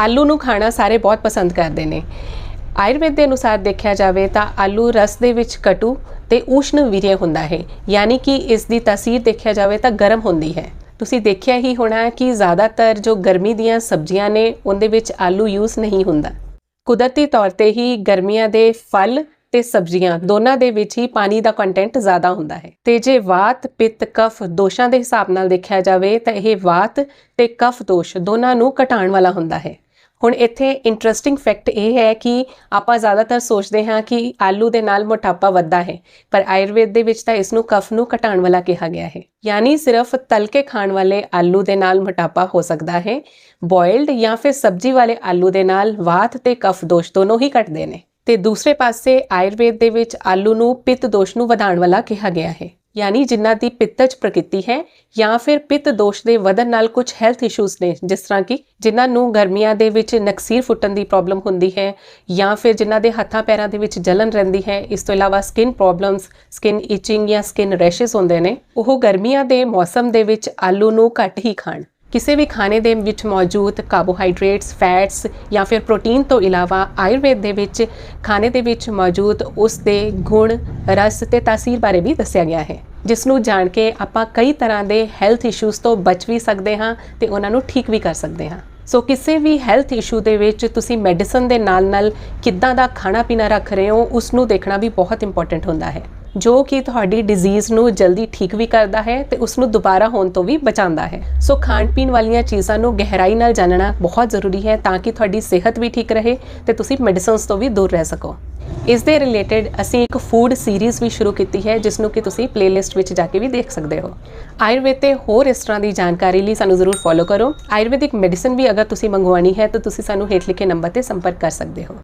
ਆਲੂ ਨੂੰ ਖਾਣਾ ਸਾਰੇ ਬਹੁਤ ਪਸੰਦ ਕਰਦੇ ਨੇ। ਆਯੁਰਵੇਦ ਦੇ ਅਨੁਸਾਰ ਦੇਖਿਆ ਜਾਵੇ ਤਾਂ ਆਲੂ ਰਸ ਦੇ ਵਿੱਚ ਕਟੂ ਤੇ ਊਸ਼ਣ ਵੀਰਯ ਹੁੰਦਾ ਹੈ, ਯਾਨੀ ਕਿ ਇਸ ਦੀ ਤਾਸੀਰ ਦੇਖਿਆ ਜਾਵੇ ਤਾਂ ਗਰਮ ਹੁੰਦੀ ਹੈ। ਤੁਸੀਂ ਦੇਖਿਆ ਹੀ ਹੋਣਾ ਕਿ ਜ਼ਿਆਦਾਤਰ ਜੋ ਗਰਮੀ ਦੀਆਂ ਸਬਜ਼ੀਆਂ ਨੇ, ਉਹਦੇ ਵਿੱਚ ਆਲੂ ਯੂਜ਼ ਨਹੀਂ ਹੁੰਦਾ। ਕੁਦਰਤੀ ਤੌਰ ਤੇ ਹੀ ਗਰਮੀਆਂ ਦੇ ਫਲ ਤੇ ਸਬਜ਼ੀਆਂ ਦੋਨਾਂ ਦੇ ਵਿੱਚ ਹੀ ਪਾਣੀ ਦਾ ਕੰਟੈਂਟ ਜ਼ਿਆਦਾ ਹੁੰਦਾ ਹੈ। ਤੇ ਜੇ ਵਾਤ, ਪਿੱਤ, ਕਫ ਦੋਸ਼ਾਂ ਦੇ ਹਿਸਾਬ ਨਾਲ ਦੇਖਿਆ ਜਾਵੇ ਤਾਂ ਇਹ ਵਾਤ ਤੇ ਕਫ ਦੋਸ਼ ਦੋਨਾਂ ਨੂੰ ਘਟਾਉਣ ਵਾਲਾ ਹੁੰਦਾ ਹੈ। ਹੁਣ ਇੱਥੇ ਇੰਟਰਸਟਿੰਗ ਫੈਕਟ ਇਹ ਹੈ ਕਿ ਆਪਾਂ ਜ਼ਿਆਦਾਤਰ ਸੋਚਦੇ ਹਾਂ ਕਿ ਆਲੂ ਦੇ ਨਾਲ ਮੋਟਾਪਾ ਵੱਧਦਾ ਹੈ, ਪਰ ਆਯੁਰਵੇਦ ਦੇ ਵਿੱਚ ਤਾਂ ਇਸ ਨੂੰ ਕਫ ਨੂੰ ਘਟਾਉਣ ਵਾਲਾ ਕਿਹਾ ਗਿਆ ਹੈ। ਯਾਨੀ ਸਿਰਫ ਤਲਕੇ ਖਾਣ ਵਾਲੇ ਆਲੂ ਦੇ ਨਾਲ ਮੋਟਾਪਾ ਹੋ ਸਕਦਾ ਹੈ, ਬੋਇਲਡ ਜਾਂ ਫਿਰ ਸਬਜ਼ੀ ਵਾਲੇ ਆਲੂ ਦੇ ਨਾਲ ਵਾਤ ਤੇ ਕਫ ਦੋਸ਼ ਦੋਨੋਂ ਹੀ ਘਟਦੇ ਨੇ। ਤੇ ਦੂਸਰੇ ਪਾਸੇ ਆਯੁਰਵੇਦ ਦੇ ਵਿੱਚ ਆਲੂ ਨੂੰ ਪਿੱਤ ਦੋਸ਼ ਨੂੰ ਵਧਾਉਣ ਵਾਲਾ ਕਿਹਾ ਗਿਆ ਹੈ। ਯਾਨੀ ਜਿਨ੍ਹਾਂ ਦੀ ਪਿੱਤਜ ਪ੍ਰਕਿਰਤੀ ਹੈ ਜਾਂ ਫਿਰ ਪਿੱਤ ਦੋਸ਼ ਦੇ ਵਧਣ ਨਾਲ ਕੁਝ ਹੈਲਥ ਇਸ਼ੂਜ਼ ਨੇ, ਜਿਸ ਤਰ੍ਹਾਂ ਕਿ ਜਿਨ੍ਹਾਂ ਨੂੰ ਗਰਮੀਆਂ ਦੇ ਵਿੱਚ ਨਕਸੀਰ ਫੁੱਟਣ ਦੀ ਪ੍ਰੋਬਲਮ ਹੁੰਦੀ ਹੈ ਜਾਂ ਫਿਰ ਜਿਨ੍ਹਾਂ ਦੇ ਹੱਥਾਂ ਪੈਰਾਂ ਦੇ ਵਿੱਚ ਜਲਨ ਰਹਿੰਦੀ ਹੈ, ਇਸ ਤੋਂ ਇਲਾਵਾ ਸਕਿਨ ਪ੍ਰੋਬਲਮਸ ਸਕਿਨ ਇਚਿੰਗ ਜਾਂ ਸਕਿਨ ਰੈਸ਼ਸ ਹੁੰਦੇ ਨੇ, ਉਹ ਗਰਮੀਆਂ ਦੇ ਮੌਸਮ ਦੇ ਵਿੱਚ ਆਲੂ ਨੂੰ ਘੱਟ ਹੀ ਖਾਣ। ਕਿਸੇ ਵੀ ਖਾਣੇ ਦੇ ਵਿੱਚ ਮੌਜੂਦ ਕਾਰਬੋਹਾਈਡਰੇਟਸ ਫੈਟਸ ਜਾਂ ਫਿਰ ਪ੍ਰੋਟੀਨ ਤੋਂ ਇਲਾਵਾ ਆਯੁਰਵੇਦ ਦੇ ਵਿੱਚ ਖਾਣੇ ਦੇ ਵਿੱਚ ਮੌਜੂਦ ਉਸ ਦੇ ਗੁਣ, ਰਸ ਤੇ ਤਾਸੀਰ ਬਾਰੇ ਵੀ ਦੱਸਿਆ ਗਿਆ ਹੈ, ਜਿਸ ਨੂੰ ਜਾਣ ਕੇ ਆਪਾਂ ਕਈ ਤਰ੍ਹਾਂ ਦੇ ਹੈਲਥ ਇਸ਼ੂਜ਼ ਤੋਂ ਬਚ ਵੀ ਸਕਦੇ ਹਾਂ ਤੇ ਉਹਨਾਂ ਨੂੰ ਠੀਕ ਵੀ ਕਰ ਸਕਦੇ ਹਾਂ। ਸੋ ਕਿਸੇ ਵੀ ਹੈਲਥ ਇਸ਼ੂ ਦੇ ਵਿੱਚ ਤੁਸੀਂ ਮੈਡੀਸਨ ਦੇ ਨਾਲ-ਨਾਲ ਕਿੱਦਾਂ ਦਾ ਖਾਣਾ ਪੀਣਾ ਰੱਖ ਰਹੇ ਹੋ, ਉਸ ਨੂੰ ਦੇਖਣਾ ਵੀ ਬਹੁਤ ਇੰਪੋਰਟੈਂਟ ਹੁੰਦਾ ਹੈ। ਜੋ ਕਿ ਤੁਹਾਡੀ ਡਿਜ਼ੀਜ਼ ਨੂੰ ਜਲਦੀ ਠੀਕ ਵੀ ਕਰਦਾ ਹੈ ਤੇ ਉਸ ਨੂੰ ਦੁਬਾਰਾ ਹੋਣ ਤੋਂ ਵੀ ਬਚਾਉਂਦਾ ਹੈ। ਸੋ ਖਾਣ ਪੀਣ ਵਾਲੀਆਂ ਚੀਜ਼ਾਂ ਨੂੰ ਗਹਿਰਾਈ ਨਾਲ ਜਾਣਨਾ ਬਹੁਤ ਜ਼ਰੂਰੀ ਹੈ ਤਾਂ ਕਿ ਤੁਹਾਡੀ ਸਿਹਤ ਵੀ ਠੀਕ ਰਹੇ ਤੇ ਤੁਸੀਂ ਮੈਡੀਸਿਨਸ ਤੋਂ ਵੀ ਦੂਰ ਰਹਿ ਸਕੋ। ਇਸ ਦੇ ਰਿਲੇਟਡ ਅਸੀਂ ਇੱਕ ਫੂਡ ਸੀਰੀਜ਼ ਵੀ ਸ਼ੁਰੂ ਕੀਤੀ ਹੈ ਜਿਸ ਨੂੰ ਕਿ ਤੁਸੀਂ ਪਲੇਲਿਸਟ ਵਿੱਚ ਜਾ ਕੇ ਵੀ ਦੇਖ ਸਕਦੇ ਹੋ। ਆਯੁਰਵੇਦ ਤੇ ਹੋਰ ਇਸ ਤਰ੍ਹਾਂ ਦੀ ਜਾਣਕਾਰੀ ਲਈ ਸਾਨੂੰ ਜ਼ਰੂਰ ਫੋਲੋ ਕਰੋ। ਆਯੁਰਵੈਦਿਕ ਮੈਡੀਸਨ ਵੀ ਅਗਰ ਤੁਸੀਂ ਮੰਗਵਾਉਣੀ ਹੈ ਤਾਂ ਤੁਸੀਂ ਸਾਨੂੰ ਹੇਠ ਲਿਖੇ ਨੰਬਰ ਤੇ ਸੰਪਰਕ ਕਰ ਸਕਦੇ ਹੋ।